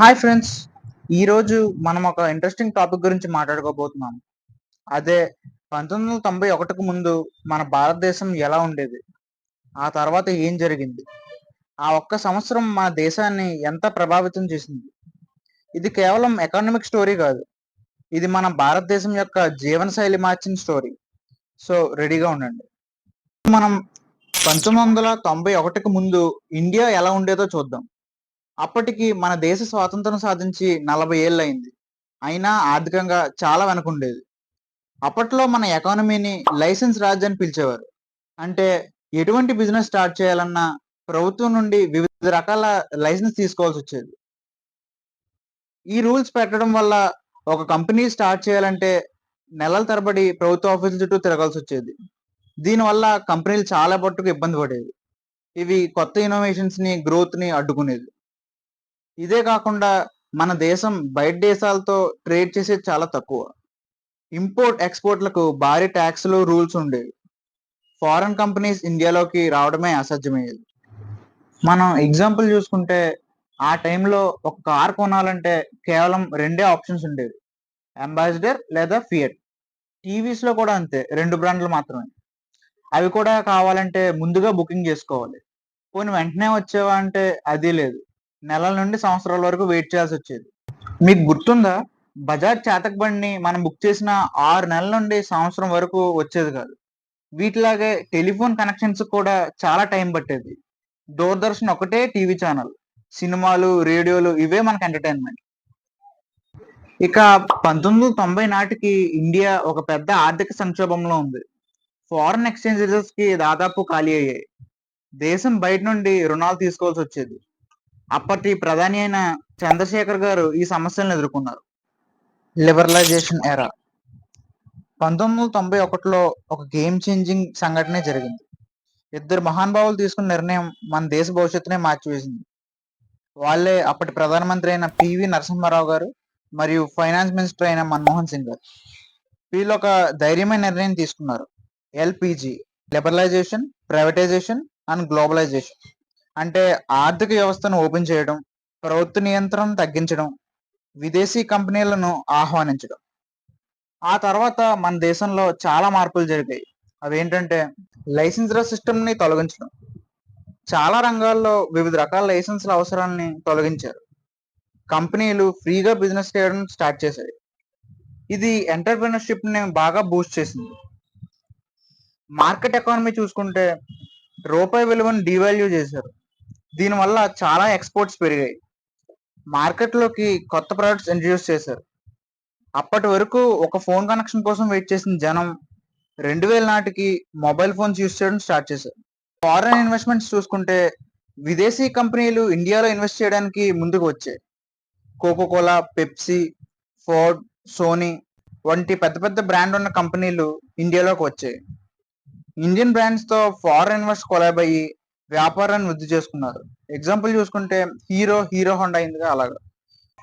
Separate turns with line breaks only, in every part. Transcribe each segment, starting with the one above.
Hi friends ఈరోజు మనం ఒక ఇంట్రెస్టింగ్ టాపిక్ గురించి మాట్లాడుకోబోతున్నాం. అదే పంతొమ్మిది వందల తొంభై ఒకటికి ముందు మన భారతదేశం ఎలా ఉండేది? ఆ తర్వాత ఏం జరిగింది? ఆ ఒక్క సంవత్సరం మన దేశాన్ని ఎంత ప్రభావితం చేసింది? ఇది కేవలం ఎకానమిక్ స్టోరీ కాదు. ఇది మన భారతదేశం యొక్క జీవనశైలి మార్చిన స్టోరీ సో రెడీగా ఉండండి. మనం పంతొమ్మిది వందల తొంభై ఒకటికి ముందు ఇండియా ఎలా ఉండేదో చూద్దాం. అప్పటికి మన దేశ స్వాతంత్రం సాధించి నలభై ఏళ్ళు అయింది అయినా ఆర్థికంగా చాలా వెనకుండేది. అప్పట్లో మన ఎకానమీని లైసెన్స్ రాజ్ అని పిలిచేవారు. అంటే ఎటువంటి బిజినెస్ స్టార్ట్ చేయాలన్నా ప్రభుత్వం నుండి వివిధ రకాల లైసెన్స్ తీసుకోవాల్సి వచ్చేది. ఈ రూల్స్ పెట్టడం వల్ల ఒక కంపెనీ స్టార్ట్ చేయాలంటే నెలల తరబడి ప్రభుత్వ ఆఫీసుల చుట్టూ తిరగాల్సి వచ్చేది. దీనివల్ల కంపెనీలు చాలా పట్టుకు ఇబ్బంది పడేవి. ఇవి కొత్త ఇన్నోవేషన్స్ని గ్రోత్ని అడ్డుకునేది ఇదే కాకుండా మన దేశం బయట దేశాలతో ట్రేడ్ చేసేది చాలా తక్కువ. ఇంపోర్ట్ ఎక్స్పోర్ట్లకు భారీ ట్యాక్స్లు రూల్స్ ఉండేవి. ఫారెన్ కంపెనీస్ ఇండియాలోకి రావడమే అసాధ్యమయ్యేది. మనం ఎగ్జాంపుల్ చూసుకుంటే ఆ టైంలో ఒక కార్ కొనాలంటే కేవలం రెండే ఆప్షన్స్ ఉండేవి. అంబాసిడర్ లేదా ఫియట్. టీవీస్లో కూడా అంతే రెండు బ్రాండ్లు మాత్రమే. అవి కూడా కావాలంటే ముందుగా బుకింగ్ చేసుకోవాలి. పోనీ వెంటనే వచ్చేవా అంటే అది లేదు. నెలల నుండి సంవత్సరాల వరకు వెయిట్ చేయాల్సి వచ్చేది. మీకు గుర్తుందా? బజాజ్ చాతక్ బండిని మనం బుక్ చేసిన ఆరు నెలల నుండి సంవత్సరం వరకు వచ్చేది కాదు. వీటిలాగే టెలిఫోన్ కనెక్షన్స్ కూడా చాలా టైం పట్టేది. దూరదర్శన్ ఒకటే టీవీ ఛానల్. సినిమాలు రేడియోలు ఇవే మనకు ఎంటర్టైన్మెంట్. ఇక పంతొమ్మిది వందల తొంభై నాటికి ఇండియా ఒక పెద్ద ఆర్థిక సంక్షోభంలో ఉంది. ఫారెన్ ఎక్స్చేంజ్ రిజర్వ్స్కి దాదాపు ఖాళీ అయ్యాయి. దేశం బయట నుండి రుణాలు తీసుకోవాల్సి వచ్చేది. అప్పటి ప్రధాని అయిన చంద్రశేఖర్ గారు ఈ సమస్యలను ఎదుర్కొన్నారు. లిబరలైజేషన్ ఎరా పంతొమ్మిది వందల తొంభై ఒకటిలో ఒక గేమ్ చేంజింగ్ సంఘటనే జరిగింది. ఇద్దరు మహానుభావులు తీసుకున్న నిర్ణయం మన దేశ భవిష్యత్తునే మార్చివేసింది. వాళ్ళే అప్పటి ప్రధానమంత్రి అయిన పివి నరసింహారావు గారు మరియు ఫైనాన్స్ మినిస్టర్ అయిన మన్మోహన్ సింగ్ గారు. వీళ్ళు ఒక ధైర్యమైన నిర్ణయం తీసుకున్నారు. LPG liberalization privatization and globalization. అంటే ఆర్థిక వ్యవస్థను ఓపెన్ చేయడం ప్రభుత్వ నియంత్రణ తగ్గించడం విదేశీ కంపెనీలను ఆహ్వానించడం. ఆ తర్వాత మన దేశంలో చాలా మార్పులు జరిగాయి. అవేంటంటే లైసెన్స్ల సిస్టమ్ని తొలగించడం. చాలా రంగాల్లో వివిధ రకాల లైసెన్స్ల అవసరాలని తొలగించారు. కంపెనీలు ఫ్రీగా బిజినెస్ చేయడం స్టార్ట్ చేశాయి. ఇది ఎంటర్ప్రినర్షిప్ని బాగా బూస్ట్ చేసింది. మార్కెట్ ఎకానమీ చూసుకుంటే రూపాయి విలువను డివాల్యూ చేశారు. దీనివల్ల చాలా ఎక్స్పోర్ట్స్ పెరిగాయి. మార్కెట్లోకి కొత్త ప్రొడక్ట్స్ ఇంట్రడ్యూస్ చేశారు. అప్పటి వరకు ఒక ఫోన్ కనెక్షన్ కోసం వెయిట్ చేసిన జనం రెండు వేల నాటికి మొబైల్ ఫోన్స్ యూస్ చేయడం స్టార్ట్ చేశారు. ఫారెన్ ఇన్వెస్ట్మెంట్స్ చూసుకుంటే విదేశీ కంపెనీలు ఇండియాలో ఇన్వెస్ట్ చేయడానికి ముందుకు వచ్చాయి. కోకోకోలా పెప్సీ ఫోర్డ్ సోనీ వంటి పెద్ద పెద్ద బ్రాండ్ ఉన్న కంపెనీలు ఇండియాలోకి వచ్చాయి. ఇండియన్ బ్రాండ్స్తో ఫారెన్ ఇన్వెస్ట్ కొలాబ్ అయ్యి వ్యాపారాన్ని వృద్ధి చేసుకున్నారు. ఎగ్జాంపుల్ చూసుకుంటే హీరో హీరో హోండా అయిందిగా అలాగా.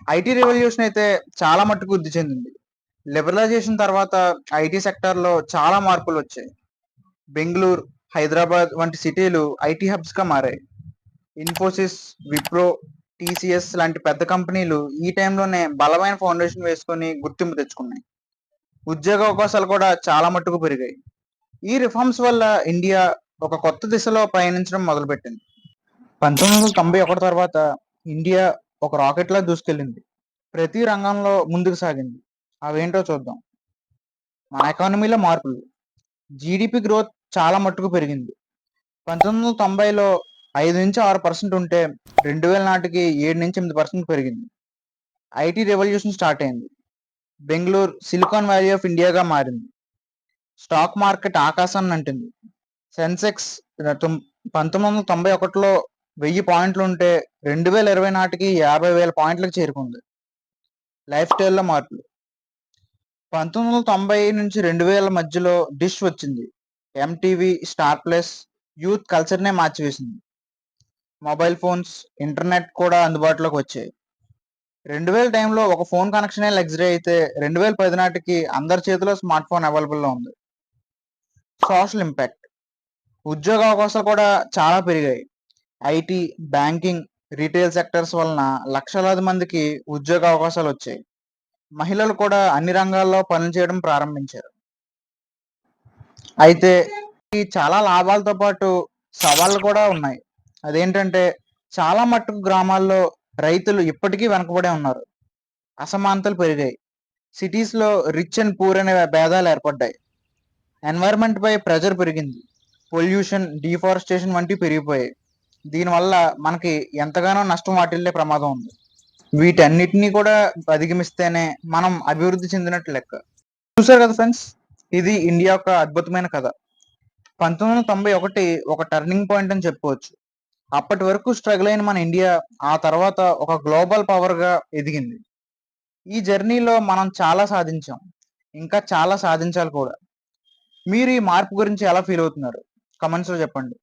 ఐటీ రెవల్యూషన్ అయితే చాలా మట్టుకు వృద్ధి చెందింది. లిబరలైజేషన్ తర్వాత ఐటీ సెక్టార్లో చాలా మార్పులు వచ్చాయి. బెంగళూరు హైదరాబాద్ వంటి సిటీలు ఐటీ హబ్స్గా మారాయి. ఇన్ఫోసిస్ విప్రో టీసీఎస్ లాంటి పెద్ద కంపెనీలు ఈ టైంలోనే బలమైన ఫౌండేషన్ వేసుకొని గుర్తింపు తెచ్చుకున్నాయి. ఉద్యోగ అవకాశాలు కూడా చాలా మట్టుకు పెరిగాయి. ఈ రిఫార్మ్స్ వల్ల ఇండియా ఒక కొత్త దిశలో పయనించడం మొదలుపెట్టింది. పంతొమ్మిది వందల తొంభై ఒకటి తర్వాత ఇండియా ఒక రాకెట్లా దూసుకెళ్ళింది. ప్రతి రంగంలో ముందుకు సాగింది. అవేంటో చూద్దాం. మన ఎకానమీలో మార్పులు. జీడిపి గ్రోత్ చాలా మట్టుకు పెరిగింది. పంతొమ్మిది వందల తొంభైలో ఐదు నుంచి ఆరు పర్సెంట్ ఉంటే రెండు వేల నాటికి ఏడు నుంచి ఎనిమిది పర్సెంట్ పెరిగింది. ఐటీ రెవల్యూషన్ స్టార్ట్ అయింది. బెంగళూరు సిలికాన్ వ్యాలీ ఆఫ్ ఇండియాగా మారింది. స్టాక్ మార్కెట్ ఆకాశాన్ని అంటింది. సెన్సెక్స్ తొం- పంతొమ్మిది వందల తొంభై ఒకటిలో వెయ్యి పాయింట్లు ఉంటే రెండు వేల ఇరవై నాటికి యాభై వేల పాయింట్లకు చేరుకుంది. లైఫ్ స్టైల్లో మార్పులు. పంతొమ్మిది వందల తొంభై నుంచి రెండు వేల మధ్యలో డిష్ వచ్చింది. ఎంటీవీ స్టార్ ప్లస్ యూత్ కల్చర్నే మార్చివేసింది. మొబైల్ ఫోన్స్ ఇంటర్నెట్ కూడా అందుబాటులోకి వచ్చాయి. రెండు వేల టైంలో ఒక ఫోన్ కనెక్షనే లగ్జరీ అయితే రెండు వేల పది నాటికి అందరి చేతిలో స్మార్ట్ ఫోన్ అవైలబుల్లో ఉంది. Social impact. ఉద్యోగ అవకాశాలు కూడా చాలా పెరిగాయి. ఐటీ బ్యాంకింగ్ రీటైల్ సెక్టర్స్ వలన లక్షలాది మందికి ఉద్యోగ అవకాశాలు వచ్చాయి. మహిళలు కూడా అన్ని రంగాల్లో పనులు చేయడం ప్రారంభించారు. అయితే ఈ చాలా లాభాలతో పాటు సవాళ్ళు కూడా ఉన్నాయి. అదేంటంటే చాలా మట్టుకు గ్రామాల్లో రైతులు ఇప్పటికీ వెనకబడే ఉన్నారు. అసమానతలు పెరిగాయి. సిటీస్లో రిచ్ అండ్ పూర్ అనే భేదాలు ఏర్పడ్డాయి. ఎన్వైరన్మెంట్ పై ప్రెజర్ పెరిగింది. పొల్యూషన్ డిఫారెస్టేషన్ వంటివి పెరిగిపోయాయి. దీనివల్ల మనకి ఎంతగానో నష్టం వాటిల్లే ప్రమాదం ఉంది. వీటన్నిటిని కూడా అధిగమిస్తేనే మనం అభివృద్ధి చెందినట్టు లెక్క. చూసారు కదా ఫ్రెండ్స్? ఇది ఇండియా యొక్క అద్భుతమైన కథ. పంతొమ్మిది వందల తొంభై ఒకటి ఒక టర్నింగ్ పాయింట్ అని చెప్పుకోవచ్చు. అప్పటి వరకు స్ట్రగుల్ అయిన మన ఇండియా ఆ తర్వాత ఒక గ్లోబల్ పవర్గా ఎదిగింది. ఈ జర్నీలో మనం చాలా సాధించాం. ఇంకా చాలా సాధించాలి కూడా. మీరు ఈ మార్పు గురించి ఎలా ఫీల్ అవుతున్నారు? కమెంట్స్లో చెప్పండి.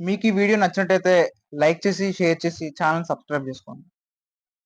మీకు ఈ వీడియో నచ్చినట్టయితే లైక్ చేసి షేర్ చేసి ఛానల్ సబ్స్క్రైబ్ చేసుకోండి.